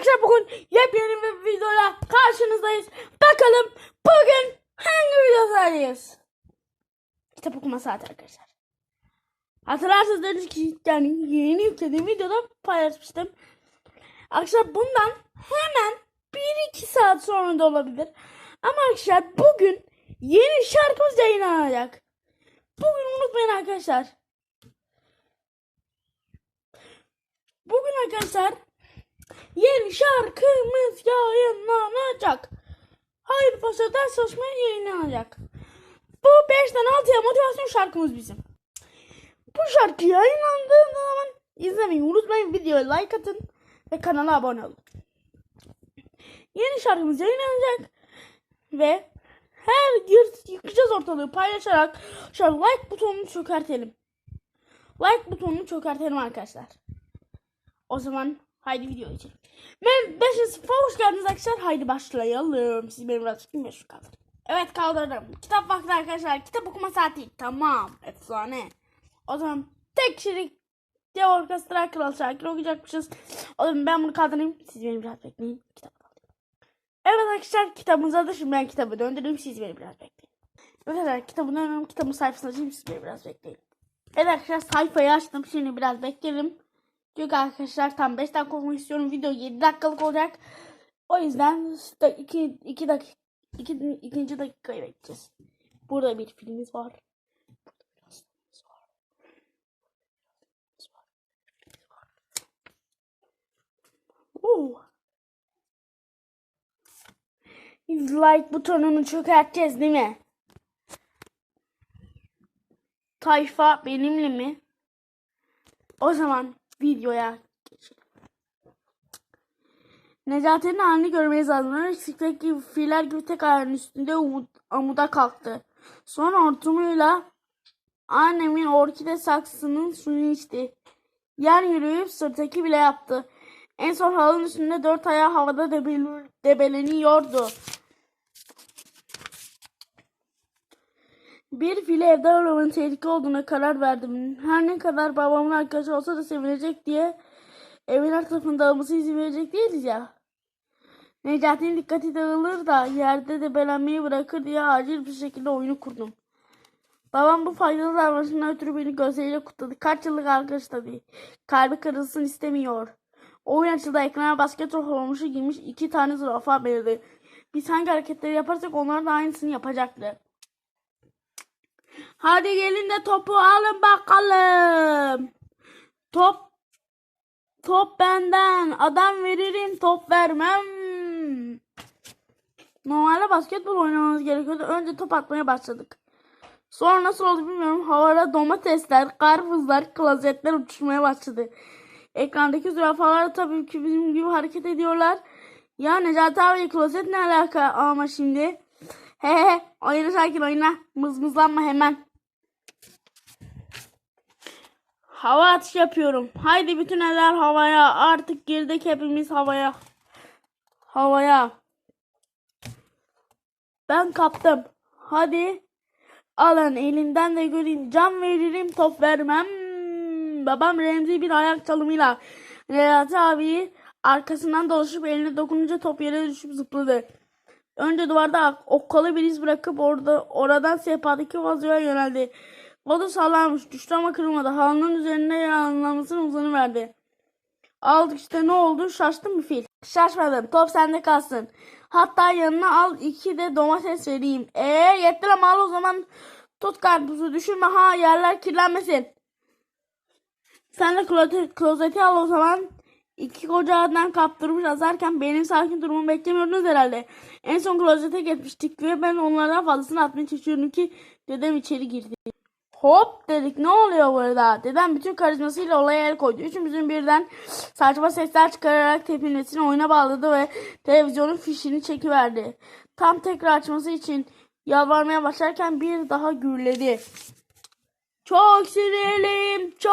Arkadaşlar bugün yepyeni bir videoyla karşınızdayız. Bakalım bugün hangi videodayız? Kitap okuma saati arkadaşlar. Hatırlarsanız dedim ki yani yeni yüklediğim videoda paylaşmıştım. Arkadaşlar bundan hemen 1-2 saat sonra da olabilir. Ama arkadaşlar bugün yeni şarkımız yayınlanacak. Bugün unutmayın arkadaşlar. Bugün arkadaşlar yeni şarkımız yayınlanacak. Hayır Paşa ders çalışmaya yayınlanacak. Bu 5'ten 6'ya motivasyon şarkımız bizim. Bu şarkı yayınlandığı zaman izlemeyi unutmayın. Videoya like atın ve kanala abone olun. Yeni şarkımız yayınlanacak ve her yır yıkacağız ortalığı paylaşarak şu an like butonunu çökertelim. Like butonunu çökertelim arkadaşlar. O zaman haydi video için. Ben 5. sınıfa hoş geldiniz arkadaşlar. Haydi başlayalım. Siz benim birazcık bilmiyor şu kaldır. Evet kaldırdım. Kitap vakti arkadaşlar. Kitap okuma saati. Tamam. Efsane. O zaman tek kişilik Dev Orkestra Kral Şakir okuyacakmışız. O zaman ben bunu kaldırayım. Siz beni biraz bekleyin. Kitap kaldırayım. Evet arkadaşlar kitabımız da şimdi ben kitabı döndüreyim. Siz beni biraz bekleyin. Evet arkadaşlar kitabı döndürüyorum. Kitabın sayfasını açayım. Siz beni biraz bekleyin. Evet arkadaşlar sayfayı açtım. Şimdi biraz bekleyelim. Çünkü arkadaşlar tam 5 dakika olmak istiyorum. Video 7 dakikalık olacak. O yüzden 2 2 dakika 2 ikinci dakikayı bekleyeceğiz. Burada bir filmimiz var. Oo. Like butonunu çökerteceğiz değil mi? Tayfa benimle mi? O zaman videoya geçelim. Necati'nin halini görmeyi lazım. Siklet gibi fiiller gibi tek ayağının üstünde umut, amuda kalktı. Sonra hortumuyla annemin orkide saksının suyunu içti. Yer yürüyüp sırtaki bile yaptı. En son halının üstünde dört ayağı havada debel, debeleniyordu. Bir file evde aramanın tehlike olduğuna karar verdim. Her ne kadar babamın arkadaşı olsa da sevinecek diye evin her tarafının dağılması izin verecek değiliz ya. Necati'nin dikkati dağılır da yerde debelenmeyi bırakır diye acil bir şekilde oyunu kurdum. Babam bu faydalı davranışından ötürü beni gözleriyle kutladı. Kaç yıllık arkadaş tabii. Kalbi kırılsın istemiyor. Oyun açıldı ekrana basketbol forması giymiş iki tane zürafa belirdi. Biz hangi hareketleri yaparsak onlar da aynısını yapacaktı. Hadi gelin de topu alın bakalım. Top top benden. Adam veririm top vermem. Normalde basketbol oynamamız gerekiyordu. Önce top atmaya başladık. Sonra nasıl oldu bilmiyorum. Havada domatesler, karpuzlar, klozetler uçuşmaya başladı. Ekrandaki zürafalar tabii ki bizim gibi hareket ediyorlar. Ya Necati abi klozet ne alaka ama şimdi? He he oyna sakin oyna. Mızmızlanma hemen. Hava atış yapıyorum. Haydi bütün eller havaya. Artık girdik hepimiz havaya. Havaya. Ben kaptım. Hadi. Alın elinden de göreyim. Can veririm top vermem. Babam Remzi bir ayak çalımıyla Necati abi arkasından dolaşıp eline dokununca top yere düşüp zıpladı. Önce duvarda okkalı bir iz bırakıp orada oradan sehpadaki vazoya yöneldi. Vazo sallanmış düştü ama kırılmadı. Halının üzerinde yanlamasına uzanıverdi. Aldık işte ne oldu? Şaştın mı fil? Şaşmadım. Top sende kalsın. Hatta yanına al iki de domates vereyim. Eee yetti ama al o zaman tut karpuzu düşürme ha yerler kirlenmesin. Sen de klozeti al o zaman. İki koca adam kaptırmış azarken benim sakin durumumu beklemiyordunuz herhalde. En son klozete gitmiştik ve ben onlardan fazlasını atmaya çalışıyorum ki dedem içeri girdi. Hop dedik ne oluyor burada? Dedem bütün karizmasıyla olaya el koydu. Üçümüzün birden saçma sesler çıkararak tepinmesini oyuna bağladı ve televizyonun fişini çekiverdi. Tam tekrar açması için yalvarmaya başlarken bir daha gürledi. Çok sinirliyim. Çok.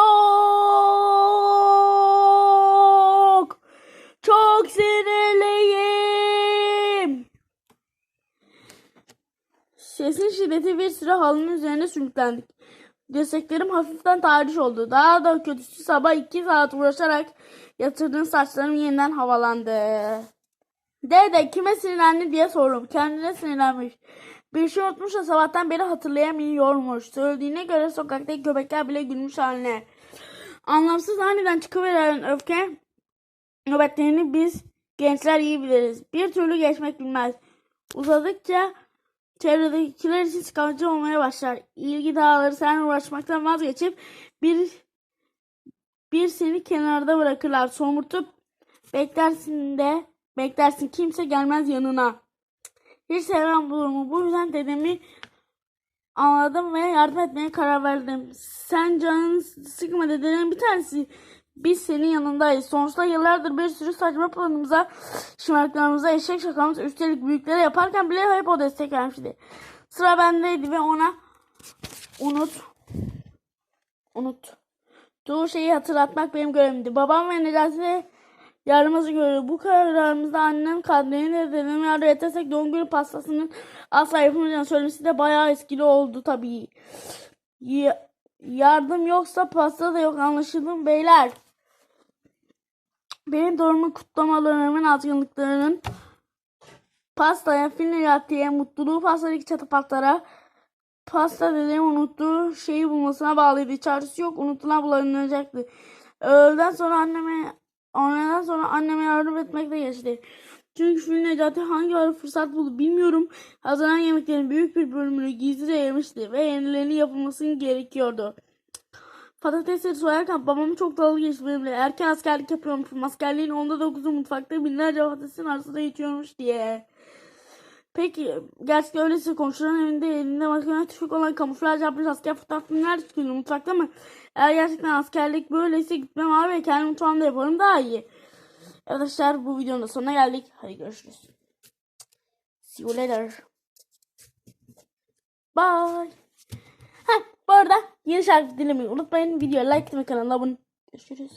Çok sinirliyim. Sesin şiddeti bir süre halının üzerine sürüklendik. Dirseklerim hafiften tahriş oldu. Daha da kötüsü sabah iki saat uğraşarak yatırdığın saçlarım yeniden havalandı. Dede kime sinirlendi diye sordum. Kendine sinirlenmiş. Bir şey unutmuş da sabahtan beri hatırlayamıyormuş. Söylediğine göre sokaktaki köpekler bile gülmüş haline. Anlamsız aniden çıkıveren öfke nöbetlerini biz gençler iyi biliriz. Bir türlü geçmek bilmez. Uzadıkça çevredekiler için sıkıcı olmaya başlar. İlgi dağları sen uğraşmaktan vazgeçip bir bir seni kenarda bırakırlar. Somurtup beklersin de beklersin kimse gelmez yanına. Hiç sevmem bu durumu. Bu yüzden dedemi anladım ve yardım etmeye karar verdim. Sen canını sıkma dedelerin bir tanesi. Biz senin yanındayız. Sonuçta yıllardır bir sürü saçma planımıza, şımarıklarımıza, eşek şakamız, üstelik büyüklere yaparken bile hep o destek vermişti. Sıra bendeydi ve ona unut, unut. Çoğu şeyi hatırlatmak benim görevimdi. Babam ve Necati yardımımızı görüyor. Bu kararımızda annem kadrini de dedemi yardım edersek doğum günü pastasının asla yapılmayacağını söylemesi de bayağı eskili oldu tabii. Ya- yardım yoksa pasta da yok anlaşıldı beyler? Benim doğumu kutlamalarımın azgınlıklarının pastaya, finiratiye, mutluluğu pastadaki çatafatlara, pasta dediğim unuttuğu şeyi bulmasına bağlıydı. Çaresi yok, unutulan bulanacaktı. Öğleden sonra anneme, öğleden sonra anneme yardım etmekle geçti. Çünkü Fil Necati hangi ara fırsat buldu bilmiyorum. Hazırlanan yemeklerin büyük bir bölümünü gizlice yemişti ve yenilerini yapılmasının gerekiyordu. Patatesleri soyarken babamı çok dalga geçti benimle. Erken askerlik yapıyormuşum. Askerliğin onda dokuzu mutfakta binlerce patatesin arasında geçiyormuş diye. Peki gerçekten öyleyse komşuların evinde elinde makine tüfek olan kamuflaj yapmış asker fotoğrafı nerede çıkıyor mutfakta mı? Eğer gerçekten askerlik böyleyse gitmem abi kendi mutfağımda yaparım daha iyi. Arkadaşlar bu videonun da sonuna geldik. Hadi görüşürüz. See you later. Bye. Bu arada yeni şarkı dinlemeyi unutmayın. Videoya like etmeyi kanala abone. Görüşürüz.